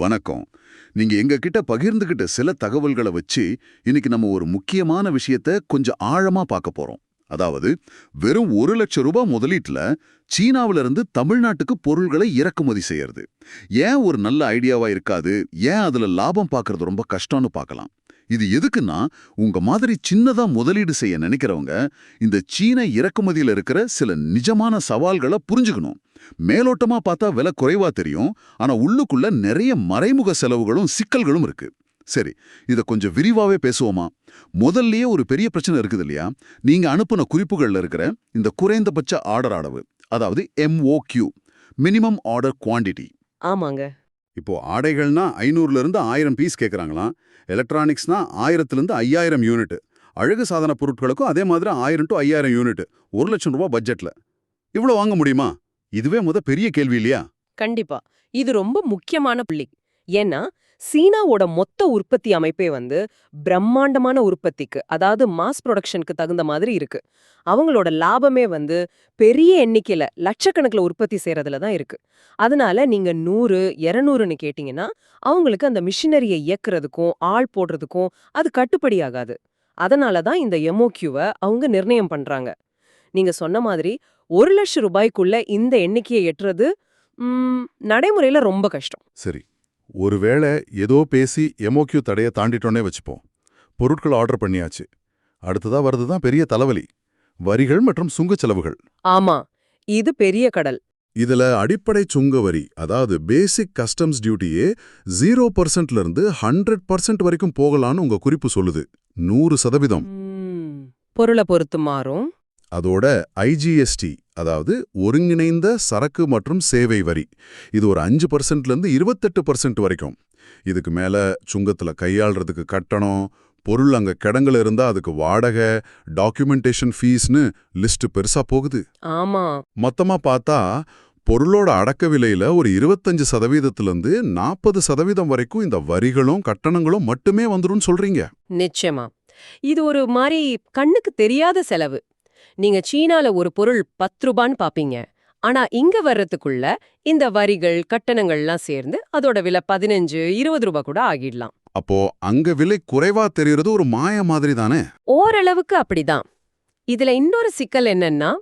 வணக்கம். நீங்க எங்க கிட்ட பகிர்ந்துகிட்ட சில தகவல்களை வச்சு இன்னைக்கு நம்ம ஒரு முக்கியமான விஷயத்த கொஞ்சம் ஆழமா பார்க்க போறோம். அதாவது வெறும் ஒரு லட்சம் ரூபாய் முதலீட்டுல சீனாவில இருந்து தமிழ்நாட்டுக்கு பொருள்களை இறக்குமதி செய்யறது. ஏன் ஒரு நல்ல ஐடியாவா இருக்காது? ஏன் அதுல லாபம் பார்க்கறது ரொம்ப கஷ்டம்னு பார்க்கலாம். இது எதுக்குன்னா உங்க மாதிரி சின்னதா முதலீடு செய்ய நினைக்கிறவங்க இந்த சீன இறக்குமதியில இருக்கிற சில நிஜமான சவால்களை புரிஞ்சுக்கணும். மேலோட்டமா பார்த்தா விலை குறைவா தெரியும். ஆனா உள்ளுக்குள்ள நிறைய மறைமுக செலவுகளும் சிக்கல்களும் இருக்கு. சரி இத கொஞ்சம் விரிவாவே பேசுவோமா? முதல்லயே ஒரு பெரிய பிரச்சனை இருக்குது இல்லையா? நீங்க அனுப்புன குறிப்புகள்ல இருக்கிற இந்த குறைந்தபட்ச ஆர்டர் அளவு அதாவது MOQ மினிமம் ஆர்டர் குவாண்டிட்டி ஆமாங்க. இப்போ ஆடைகள்னா ஐநூறுல இருந்து ஆயிரம் பீஸ் கேக்குறாங்களாம் எலக்ட்ரானிக்ஸ்னா ஆயிரத்துல இருந்து ஐயாயிரம் யூனிட் அழகு சாதன பொருட்களுக்கும் அதே மாதிரி ஆயிரம் டு ஐயாயிரம் யூனிட் ஒரு லட்சம் ரூபாய் பட்ஜெட்ல இவ்வளவு வாங்க முடியுமா? இதுவே முத பெரிய கேள்வி இல்லையா? கண்டிப்பா. இது ரொம்ப முக்கியமான புள்ளி. ஏன்னா சீனாவோட மொத்த உற்பத்தி அமைப்பே வந்து பிரம்மாண்டமான உற்பத்திக்கு அதாவது மாஸ் ப்ரொடக்ஷனுக்கு தகுந்த மாதிரி இருக்கு. அவங்களோட லாபமே வந்து பெரிய எண்ணிக்கையில லட்சக்கணக்கில் உற்பத்தி செய்யறதுல தான் இருக்கு. அதனால நீங்க நூறு இரநூறுன்னு கேட்டீங்கன்னா அவங்களுக்கு அந்த மிஷினரியை இயக்குறதுக்கும் ஆள் போடுறதுக்கும் அது கட்டுப்படியாகாது அதனால தான் இந்த எமோக்யூவை அவங்க நிர்ணயம் பண்றாங்க. நீங்க சொன்ன மாதிரி ஒரு லட்சம் ரூபாய்க்குள்ள இந்த எண்ணிக்கையை எட்டுறது நடைமுறையில ரொம்ப கஷ்டம். சரி. ஒருவேளை ஏதோ பேசி எமோக்யூ தடைய தாண்டிட்டோன்னே வச்சுப்போம். பொருட்கள் ஆர்டர் பண்ணியாச்சு. அடுத்ததா வருதுதான் பெரிய தலைவலி. வரிகள் மற்றும் சுங்கச் செலவுகள். ஆமா. இது பெரிய கடல். இதுல அடிப்படை சுங்க வரி அதாவது பேசிக் கஸ்டம்ஸ் டியூட்டியே ஜீரோ பர்சன்ட்ல இருந்து ஹண்ட்ரட் பர்சன்ட் வரைக்கும் போகலான்னு உங்க குறிப்பு சொல்லுது. நூறு சதவீதம். பொருளை பொறுத்து மாறும். அதோட ஐஜிஎஸ்டி அதாவது ஒருங்கிணைந்த சரக்கு மற்றும் சேவை வரி. இது ஒரு அஞ்சு பர்சன்ட்ல இருந்து இருபத்தெட்டு பர்சன்ட் வரைக்கும். இதுக்கு மேல சுங்கத்துல கையாள்றதுக்கு கட்டணம் பொருள் அங்க கிடங்குல இருந்தா அதுக்கு வாடகை டாக்குமெண்டேஷன் ஃபீஸ்னு லிஸ்ட் பெருசா போகுது. ஆமா. மொத்தமா பார்த்தா பொருளோட அடக்க விலையில ஒரு இருபத்தஞ்சு சதவீதத்திலிருந்து நாற்பது சதவீதம் வரைக்கும் இந்த வரிகளும் கட்டணங்களும் மட்டுமே வந்துரும் சொல்றீங்க. நிச்சயமா. இது ஒரு மாதிரி கண்ணுக்கு தெரியாத செலவு. நீங்க சீனால ஒரு பொருள் பத்து ரூபான்னு பாப்பீங்க. ஆனா இங்க வர்றதுக்குள்ள இந்த வரிகள் கட்டணங்கள்லாம் சேர்ந்து அதோட விலை பதினஞ்சு இருபது ரூபாய் கூட ஆகிடலாம். அப்போ அங்க விலை குறைவா தெரியறது ஒரு மாய மாதிரி தானே? ஓரளவுக்கு அப்படிதான். இதுல இன்னொரு சிக்கல் என்னன்னா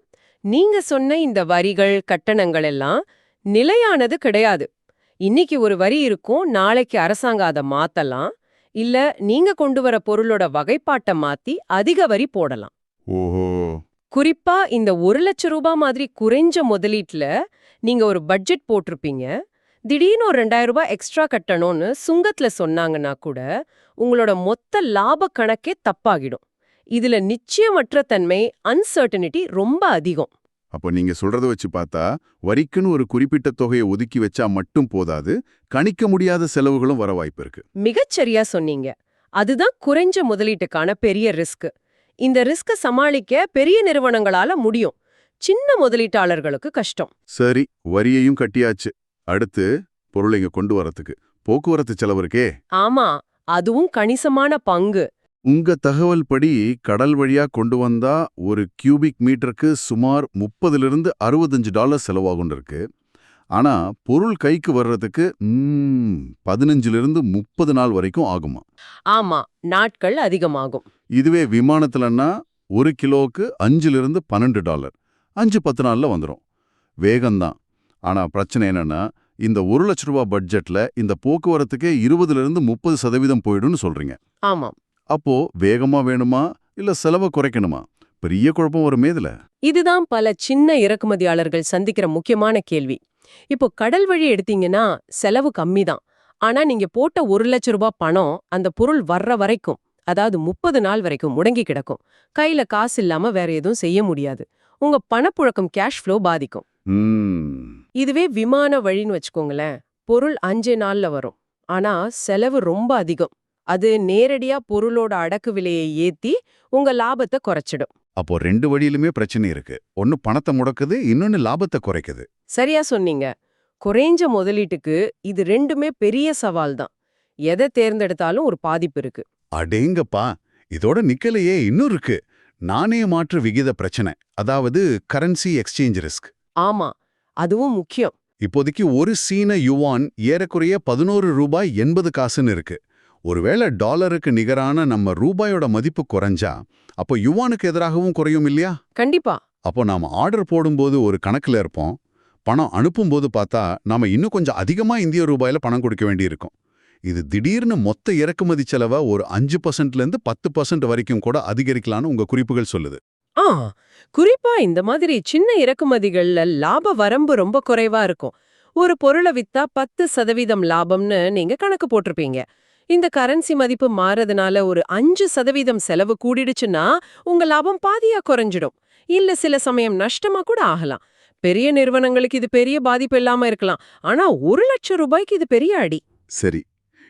நீங்க சொன்ன இந்த வரிகள் கட்டணங்கள் எல்லாம் நிலையானது கிடையாது. இன்னைக்கு ஒரு வரி இருக்கும் நாளைக்கு அரசாங்கம் அதை மாத்தலாம். இல்ல நீங்க கொண்டு வர பொருளோட வகைப்பாட்டை மாத்தி அதிக வரி போடலாம். ஓஹோ. குறிப்பா இந்த ஒரு லட்சம் ரூபாய் மாதிரி குறைஞ்ச முதலீட்டுல நீங்க ஒரு பட்ஜெட் போட்டிருப்பீங்க. திடீர்னு ஒரு ரெண்டாயிரம் ரூபாய் எக்ஸ்ட்ரா கட்டணும்னு சுங்கத்துல சொன்னாங்கன்னா கூட உங்களோட மொத்த லாப கணக்கே தப்பாகிடும். இதுல நிச்சயமற்ற தன்மை அன்சர்டனிட்டி ரொம்ப அதிகம். அப்போ நீங்க சொல்றத வச்சு பார்த்தா வரிக்குன்னு ஒரு குறிப்பிட்ட தொகையை ஒதுக்கி வச்சா மட்டும் போதாது கணிக்க முடியாத செலவுகளும் வர வாய்ப்பு இருக்கு. மிகச்சரியா சொன்னீங்க. அதுதான் குறைஞ்ச முதலீட்டுக்கான பெரிய ரிஸ்க் இந்த ரிஸ்க சமாளிக்க பெரிய நிறுவனங்களால முடியும். சின்ன முதலீட்டாளர்களுக்கு கஷ்டம். சரி வரியையும் கட்டியாச்சு. அடுத்து பொருளை இங்க கொண்டு வரதுக்கு போக்குவரத்து செலவு இருக்கே. ஆமா அதுவும் கணிசமான பங்கு. உங்க தகவல் படி கடல் வழியா கொண்டு வந்தா ஒரு கியூபிக் மீட்டருக்கு சுமார் முப்பதிலிருந்து அறுபத்தஞ்சு டாலர் செலவாகும் இருக்கு. ஆனா பொருள் கைக்கு வர்றதுக்கு ம், பதினஞ்சிலிருந்து முப்பது நாள் வரைக்கும் ஆகுமா? ஆமா நாட்கள் அதிகமாகும். இதுவே விமானத்துலன்னா ஒரு கிலோவுக்கு அஞ்சிலிருந்து பன்னெண்டு டாலர். அஞ்சு பத்து நாள்ல வந்துடும் வேகம்தான். ஆனா பிரச்சனை என்னன்னா இந்த ஒரு லட்ச ரூபா பட்ஜெட்ல இந்த போக்குவரத்துக்கே இருபதுல முப்பது சதவீதம் போயிடும்னு சொல்றீங்க. ஆமாம். அப்போ வேகமா வேணுமா? இல்ல செலவை குறைக்கணுமா? பெரிய குழப்பம் வருமே இதுல. இதுதான் பல சின்ன இறக்குமதியாளர்கள் சந்திக்கிற முக்கியமான கேள்வி. இப்போ கடல் வழி எடுத்தீங்கன்னா செலவு கம்மி தான் ஆனா நீங்க போட்ட ஒரு லட்ச ரூபாய் பணம் அந்த பொருள் வர்ற வரைக்கும் அதாவது முப்பது நாள் வரைக்கும் முடங்கி கிடக்கும். கையில காசு இல்லாம வேற எதுவும் செய்ய முடியாது. உங்க பணப்புழக்கம் கேஷ் ஃப்ளோ பாதிக்கும். இதுவே விமான வழின்னு வச்சுக்கோங்களேன். பொருள் அஞ்சு நாள்ல வரும். ஆனா செலவு ரொம்ப அதிகம். அது நேரடியா பொருளோட அடக்கு விலையை ஏத்தி உங்க லாபத்தை குறைச்சிடும். அப்போ ரெண்டு வழியிலுமே பிரச்சனை இருக்கு. ஒன்னு பணத்தை முடக்குது இன்னொன்னு லாபத்தை குறைக்குது. சரியா சொன்னீங்க. குறைஞ்ச முதலீட்டுக்கு இது ரெண்டுமே பெரிய சவால் தான் எதை தேர்ந்தெடுத்தாலும் ஒரு பாதிப்பு இருக்கு. அடேங்கப்பா இதோட நிக்கலையே இன்னும் இருக்கு. நாணய மாற்று விகித பிரச்சனை அதாவது கரன்சி எக்ஸ்சேஞ்ச் ரிஸ்க். ஆமா அதுவும் முக்கியம். இப்போதைக்கு ஒரு சீன யுவான் ஏறக்குறைய பதினோரு ரூபாய் எண்பது காசுன்னு இருக்கு. ஒருவேளை டாலருக்கு நிகரான நம்ம ரூபாயோட மதிப்பு குறைஞ்சா அப்போ யுவானுக்கு எதிராகவும் குறையும் இல்லையா? கண்டிப்பா. அப்போ நாம ஆர்டர் போடும்போது ஒரு கணக்குல இருப்போம் பணம் அனுப்பும்போது பார்த்தா நாம இன்னும் கொஞ்சம் அதிகமா இந்திய ரூபாயில பணம் கொடுக்க வேண்டியிருக்கும். இது திடீர்னு மொத்த இறக்குமதி செலவை ஒரு அஞ்சு பர்சன்ட்ல இருந்து பத்து பர்சன்ட் வரைக்கும் கூட அதிகரிக்கலாம்னு உங்க குறிப்புகள் சொல்லுது. ஆ குறிப்பா இந்த மாதிரி சின்ன இறக்குமதிகள்ல லாப வரம்பு ரொம்ப குறைவா இருக்கும். ஒரு பொருளை வித்தா பத்து சதவீதம் லாபம்னு நீங்க கணக்கு போட்டிருப்பீங்க. இந்த கரன்சி மதிப்பு மாறதுனால ஒரு அஞ்சு சதவீதம் செலவு கூடிடுச்சுன்னா உங்க லாபம் பாதியா குறைஞ்சிடும். இல்ல சில சமயம் நஷ்டமா கூட ஆகலாம். பெரிய நிறுவனங்களுக்கு இது பெரிய பாதிப்பு இல்லாம இருக்கலாம். ஆனா ஒரு லட்சம் ரூபாய்க்கு இது பெரிய அடி. சரி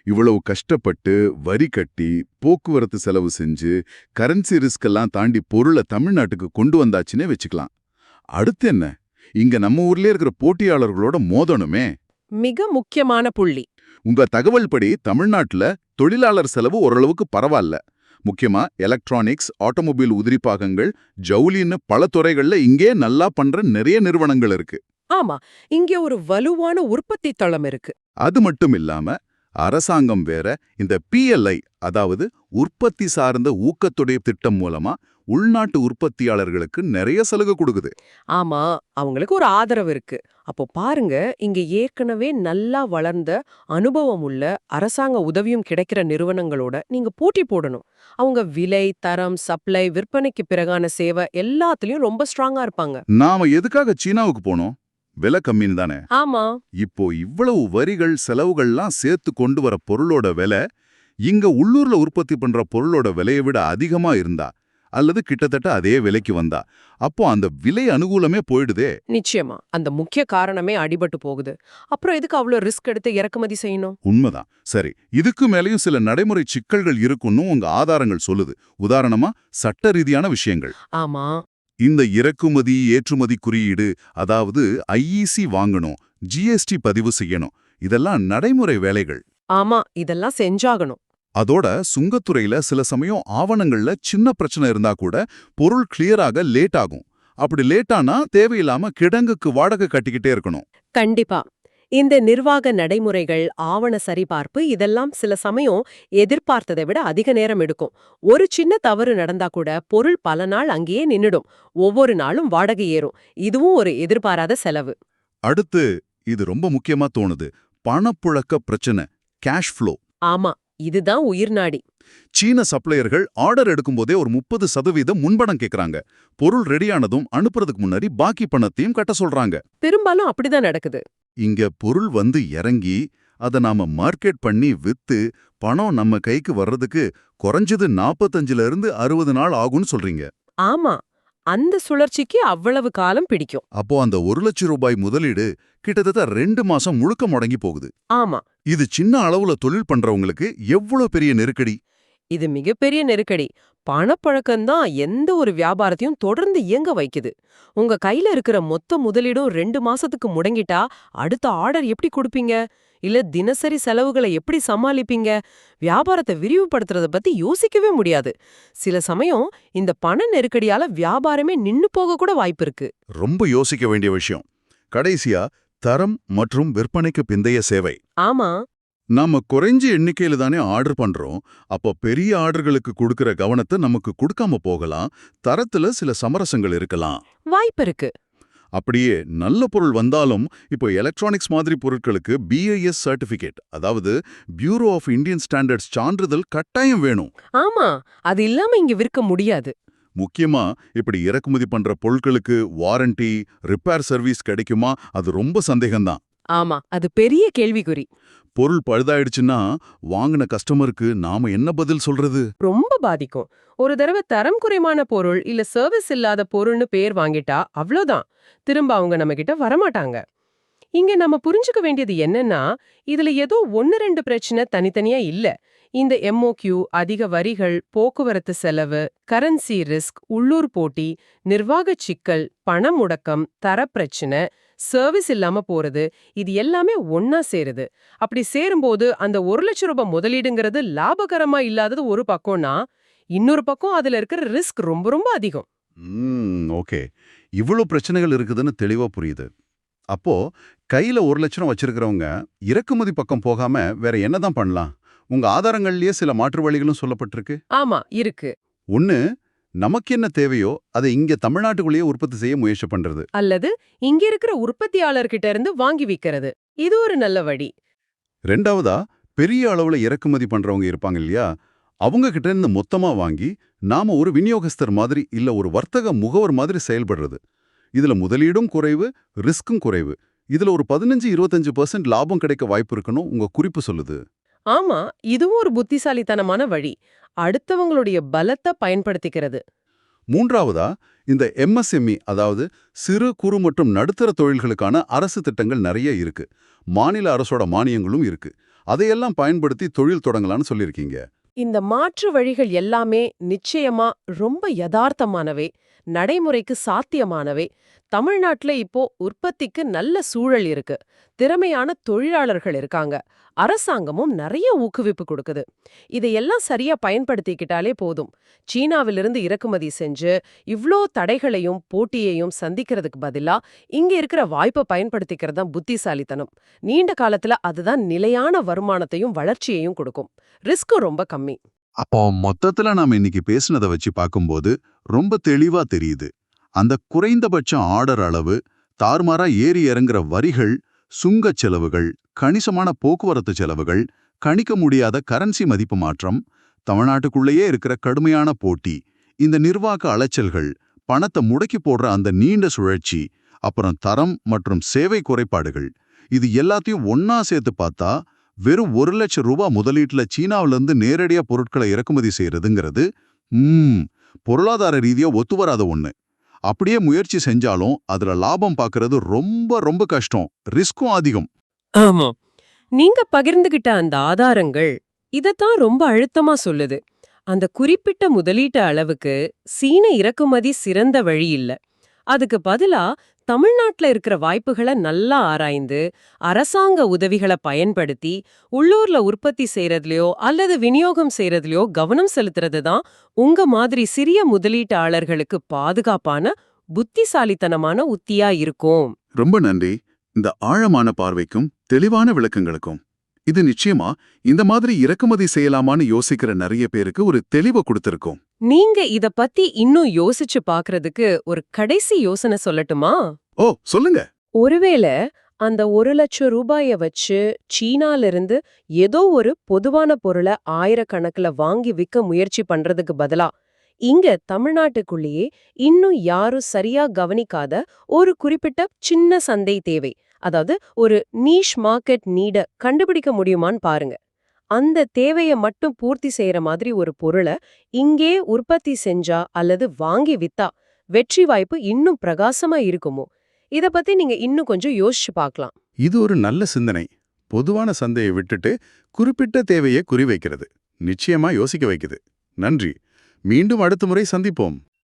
இவ்வளவு கஷ்டப்பட்டு வரி கட்டி போக்குவரத்து செலவு செஞ்சு கரன்சி ரிஸ்க் எல்லாம் தாண்டி பொருளை தமிழ்நாட்டுக்கு கொண்டு வந்தாச்சுன்னே வச்சுக்கலாம். அடுத்து என்ன? இங்க நம்ம ஊர்லயே இருக்கிற போட்டியாளர்களோட மோதணுமே. மிக முக்கியமான புள்ளி. உங்க தகவல் படி தமிழ்நாட்டுல தொழிலாளர் செலவு ஓரளவுக்கு பரவாயில்ல முக்கியமா எலக்ட்ரானிக்ஸ் ஆட்டோமொபைல் உதிரிப்பாகங்கள் ஜவுளின்னு பல துறைகள்ல இங்கே நல்லா பண்ற நிறைய நிறுவனங்கள் இருக்கு. ஆமா இங்க ஒரு வலுவான உற்பத்தி தளம் இருக்கு. அது மட்டும் இல்லாம அரசாங்கம் வேற இந்த பிஎல்ஐ அதாவது உற்பத்தி சார்ந்த ஊக்கத்தொடை திட்டம் மூலமா உள்நாட்டு உற்பத்தியாளர்களுக்கு நிறைய சலுகை கொடுக்குது. ஆமா அவங்களுக்கு ஒரு ஆதரவு இருக்கு. அப்போ பாருங்க இங்க ஏற்கனவே நல்லா வளர்ந்த அனுபவம் உள்ள அரசாங்க உதவியும் கிடைக்கிற நிறுவனங்களோட நீங்க போட்டி போடணும். அவங்க விலை தரம் சப்ளை விற்பனைக்கு பிறகான சேவை எல்லாத்துலயும் ரொம்ப ஸ்ட்ராங்கா இருப்பாங்க. நாம எதுக்காக சீனாவுக்கு போனோம்? விலை கம்மின்னு தானே? ஆமா. இப்போ இவ்வளவு வரிகள் செலவுகள்லாம் சேர்த்து கொண்டு வர பொருளோட விலை இங்க உள்ளூர்ல உற்பத்தி பண்ற பொருளோட விலையை விட அதிகமா இருந்தா அல்லது கிட்டத்தட்ட அதே விலைக்கு வந்தா அப்போ அந்த விலை அனுகூலமே போயிடுதே. நிச்சயமா. அந்த முக்கிய காரணமே அடிபட்டு போகுது. அப்புறம் எதுக்கு அவ்வளவு ரிஸ்க் எடுத்து இறக்குமதி செய்யணும்? உண்மைதான். சரி இதுக்கு மேலேயும் சில நடைமுறை சிக்கல்கள் இருக்குன்னு உங்க ஆதாரங்கள் சொல்லுது. உதாரணமா சட்ட ரீதியான விஷயங்கள். ஆமா. இந்த இறக்குமதி ஏற்றுமதி குறியீடு அதாவது ஐஇசி வாங்கணும் ஜிஎஸ்டி பதிவு செய்யணும். இதெல்லாம் நடைமுறை வேலைகள். ஆமா இதெல்லாம் செஞ்சாகணும். அதோட சுங்கத்துறையில சில சமயம் ஆவணங்கள்ல சின்ன பிரச்சனை இருந்தா கூட பொருள் கிளியராக லேட் ஆகும். அப்படி லேட் ஆனா தேவையில்லாம கிடங்குக்கு வாடகை கட்டிக்கிட்டே இருக்கணும். கண்டிப்பா. இந்த நிர்வாக நடைமுறைகள் ஆவண சரிபார்ப்பு இதெல்லாம் சில சமயம் எதிர்பார்த்ததை விட அதிக நேரம் எடுக்கும். ஒரு சின்ன தவறு நடந்தா கூட பொருள் பல நாள் அங்கேயே நின்னுடும். ஒவ்வொரு நாளும் வாடகை ஏறும். இதுவும் ஒரு எதிர்பாராத செலவு. அடுத்து இது ரொம்ப முக்கியமா தோணுது. பணப்புழக்க பிரச்சனை கேஷ் ஃப்ளோ ஆமா இதுதான் உயிர்நாடி சீன சப்ளையர்கள் ஆர்டர் எடுக்கும்போதே ஒரு முப்பது சதவீதம் முன்பணம் கேக்குறாங்க. பொருள் ரெடியானதும் அனுப்புறதுக்கு முன்னாடி பாக்கி பணத்தையும் கட்ட சொல்றாங்க. பெரும்பாலும் அப்படிதான் நடக்குது. இங்க பொருள் வந்து இறங்கி அத நாம மார்க்கெட் பண்ணி வித்து பணம் நம்ம கைக்கு வர்றதுக்கு குறைஞ்சது நாற்பத்தஞ்சுல இருந்து அறுபது நாள் ஆகும்னு சொல்றீங்க. ஆமா. அந்த சுழற்சிக்கு அவ்வளவு காலம் பிடிக்கும். அப்போ அந்த ஒரு லட்சம் ரூபாய் முதலீடு கிட்டத்தட்ட ரெண்டு மாசம் முழுக்க முடங்கி போகுது. ஆமா. இது சின்ன அளவுல தொழில் பண்றவங்களுக்கு எவ்வளவு பெரிய நெருக்கடி? இது மிகப்பெரிய நெருக்கடி. பணப்பழக்கம்தான் எந்த ஒரு வியாபாரத்தையும் தொடர்ந்து இயங்க வைக்குது. உங்க கையில இருக்கிற மொத்த முதலீடும் ரெண்டு மாசத்துக்கு முடங்கிட்டா அடுத்த ஆர்டர் எப்படி கொடுப்பீங்க? இல்ல தினசரி செலவுகளை எப்படி சமாளிப்பீங்க? வியாபாரத்தை விரிவுபடுத்துறத பத்தி யோசிக்கவே முடியாது. சில சமயம் இந்த பண நெருக்கடியால வியாபாரமே நின்னு போக கூட வாய்ப்பு இருக்கு. ரொம்ப யோசிக்க வேண்டிய விஷயம். கடைசியா தரம் மற்றும் விற்பனைக்கு பிந்தைய சேவை. ஆமா. நாம குறைஞ்ச எண்ணிக்கையில தானே ஆர்டர் பண்றோம். அப்போ பெரிய ஆர்டர்களுக்கு கொடுக்கிற கவனத்தை நமக்கு கொடுக்காம போகலாம். தரத்துல சில சமரசங்கள் இருக்கலாம். வாய்ப்பு இருக்கு. அப்படியே நல்ல பொருள் வந்தாலும் இப்போ எலக்ட்ரானிக்ஸ் மாதிரி பொருட்களுக்கு பிஐஎஸ் சர்டிபிகேட் அதாவது பியூரோ ஆஃப் இந்தியன் ஸ்டாண்டர்ட்ஸ் சான்றிதழ் கட்டாயம் வேணும். ஆமா அது இல்லாம இங்க விற்க முடியாது. முக்கியமா இப்படி இறக்குமதி பண்ற பொருட்களுக்கு வாரண்டி ரிப்பேர் சர்வீஸ் கிடைக்குமா? அது ரொம்ப சந்தேகம்தான். ஆமா அது பெரிய கேள்விக்குறி. பொருள் பழுதாயிடுச்சுன்னா வாங்கின கஸ்டமருக்கு நாம என்ன பதில் சொல்றது? ரொம்ப பாதிக்கும். ஒரு தடவை தரம் குறைவான பொருள் இல்ல சர்வீஸ் இல்லாத பொருள்னு பேர் வாங்கிட்டா அவ்வளோதான் திரும்ப அவங்க நம்ம கிட்ட வரமாட்டாங்க. இங்க நம்ம புரிஞ்சுக்க வேண்டியது என்னன்னா இதுல ஏதோ ஒன்னு ரெண்டு பிரச்சனை தனித்தனியா இல்ல. இந்த எம்ஓக்யூ அதிக வரிகள் போக்குவரத்து செலவு கரன்சி ரிஸ்க் உள்ளூர் போட்டி நிர்வாகச் சிக்கல் பண முடக்கம் தரப்பிரச்சனை சர்வீஸ் இல்லாம போறது இது எல்லாமே ஒன்னா சேருது. அப்படி சேரும்போது அந்த ஒரு லட்சம் ரூபாய் முதலீடுங்கிறது லாபகரமா இல்லாதது ஒரு பக்கம்னா இன்னொரு பக்கம் அதுல இருக்கிற ரிஸ்க் ரொம்ப ரொம்ப அதிகம். ஓகே. இவ்வளவு பிரச்சனைகள் இருக்குதுன்னு தெளிவா புரியுது. அப்போ கையில ஒரு லட்சம் வச்சிருக்கிறவங்க இறக்குமதி பக்கம் போகாம வேற என்னதான் பண்ணலாம்? உங்க ஆதாரங்கள்லயே சில மாற்று வழிகளும் சொல்லப்பட்டிருக்கு. ஆமா இருக்கு. ஒன்னு நமக்கு என்ன தேவையோ அதை இங்க தமிழ்நாட்டுக்குள்ளேயே உற்பத்தி செய்ய முயற்சி பண்றது. அல்லது இங்க இருக்கிற உற்பத்தியாளர்கிட்ட இருந்து வாங்கி விக்கிறது. இது ஒரு நல்ல வழி. ரெண்டாவதா பெரிய அளவுல இறக்குமதி பண்றவங்க இருப்பாங்க இல்லையா? அவங்க கிட்ட இருந்து மொத்தமா வாங்கி நாம ஒரு விநியோகஸ்தர் மாதிரி இல்ல ஒரு வர்த்தக முகவர் மாதிரி செயல்படுறது. இதுல முதலீடும் குறைவு ரிஸ்க்கும் குறைவு. இதுல ஒரு பதினஞ்சு இருபத்தஞ்சு பர்சன்ட் லாபம் கிடைக்க வாய்ப்பு இருக்குன்னு உங்க குறிப்பு சொல்லுது. ஆமா இதுவும் ஒரு புத்திசாலித்தனமான வழி. அடுத்தவங்களுடைய பலத்தை பயன்படுத்திக்கிறது. மூன்றாவதா இந்த எம்எஸ்எம்இ அதாவது சிறு குறு மற்றும் நடுத்தர தொழில்களுக்கான அரசு திட்டங்கள் நிறைய இருக்கு. மாநில அரசோட மானியங்களும் இருக்கு. அதையெல்லாம் பயன்படுத்தி தொழில் தொடங்கலாம்னு சொல்லியிருக்கீங்க. இந்த மாற்று வழிகள் எல்லாமே நிச்சயமா ரொம்ப யதார்த்தமானவை நடைமுறைக்கு சாத்தியமானவை. தமிழ்நாட்டில் இப்போ உற்பத்திக்கு நல்ல சூழல் இருக்கு. திறமையான தொழிலாளர்கள் இருக்காங்க. அரசாங்கமும் நிறைய ஊக்குவிப்பு கொடுக்குது. இதையெல்லாம் சரியா பயன்படுத்திக்கிட்டாலே போதும். சீனாவிலிருந்து இறக்குமதி செஞ்சு இவ்ளோ தடைகளையும் போட்டியையும் சந்திக்கிறதுக்கு பதிலா இங்க இருக்கிற வாய்ப்பை பயன்படுத்திக்கிறது தான் புத்திசாலித்தனம். நீண்ட காலத்துல அதுதான் நிலையான வருமானத்தையும் வளர்ச்சியையும் கொடுக்கும். ரிஸ்க்கும் ரொம்ப கம்மி. அப்போ மொத்தத்துல நாம இன்னைக்கு பேசுனதை வச்சு பார்க்கும்போது ரொம்ப தெளிவா தெரியுது. அந்த குறைந்தபட்ச ஆர்டர் அளவு தார்மாரா ஏறி இறங்குற வரிகள் சுங்கச் செலவுகள் கணிசமான போக்குவரத்து செலவுகள் கணிக்க முடியாத கரன்சி மதிப்பு மாற்றம் தமிழ்நாட்டுக்குள்ளேயே இருக்கிற கடுமையான போட்டி இந்த நிர்வாக அலைச்சல்கள் பணத்தை முடக்கி போடுற அந்த நீண்ட சுழற்சி அப்புறம் தரம் மற்றும் சேவை குறைபாடுகள் இது எல்லாத்தையும் ஒன்னா சேர்த்து பார்த்தா வெறும் ஒரு லட்சம் ரூபாய் முதலீட்டில் சீனாவிலிருந்து நேரடியா பொருட்களை இறக்குமதி செய்யறதுங்கிறது பொருளாதார ரீதியா ஒத்து வராத ஒண்ணு. அப்படியே முயற்சி செஞ்சாலும் அதுல லாபம் பார்க்கறது ரொம்ப ரொம்ப கஷ்டம் ரிஸ்க்கும் அதிகம். ஆமா. நீங்க பகிர்ந்துகிட்ட அந்த ஆதாரங்கள் இதத்தான் ரொம்ப அழுத்தமா சொல்லுது. அந்த குறிப்பிட்ட முதலீட்டு அளவுக்கு சீன இறக்குமதி சிறந்த வழி இல்ல. அதுக்கு பதிலா தமிழ்நாட்டுல இருக்கிற வாய்ப்புகளை நல்லா ஆராய்ந்து அரசாங்க உதவிகளை பயன்படுத்தி உள்ளூர்ல உற்பத்தி செய்யறதுலயோ அல்லது விநியோகம் செய்யறதுலயோ கவனம் செலுத்துறது தான் உங்க மாதிரி சிறிய முதலீட்டாளர்களுக்கு பாதுகாப்பான புத்திசாலித்தனமான உத்தியா இருக்கும். ரொம்ப நன்றி. இந்த ஆழமான பார்வைக்கும் தெளிவான விளக்கங்களுக்கும். இது நிச்சயமா இந்த மாதிரி இறக்குமதி செய்யலாமான்னு யோசிக்கிற நிறைய பேருக்கு ஒரு தெளிவை கொடுத்திருக்கும். நீங்க இத பத்தி இன்னும் யோசிச்சு பாக்குறதுக்கு ஒரு கடைசி யோசனை சொல்லட்டுமா? ஓ சொல்லுங்க. ஒருவேளை அந்த ஒரு லட்சம் ரூபாய வச்சு சீனால இருந்து ஏதோ ஒரு பொதுவான பொருளை ஆயிரக்கணக்குல வாங்கி விற்க முயற்சி பண்றதுக்கு பதிலா இங்க தமிழ்நாட்டுக்குள்ளேயே இன்னும் யாரும் சரியா கவனிக்காத ஒரு குறிப்பிட்ட சின்ன சந்தை தேவை. அதாவது ஒரு நீஷ் மார்க்கெட் நீட கண்டுபிடிக்க முடியுமான்னு பாருங்க. அந்த தேவைய மட்டும் பூர்த்தி செய்யற மாதிரி ஒரு பொருளை இங்கே உற்பத்தி செஞ்சா அல்லது வாங்கி வித்தா வெற்றி வாய்ப்பு இன்னும் பிரகாசமா இருக்குமோ? இத பத்தி நீங்க இன்னும் கொஞ்சம் யோசிச்சு பார்க்கலாம். இது ஒரு நல்ல சிந்தனை. பொதுவான சந்தையை விட்டுட்டு குறிப்பிட்ட தேவையை குறிவைக்கிறது. நிச்சயமா யோசிக்க வைக்குது. நன்றி. மீண்டும் அடுத்த முறை சந்திப்போம்.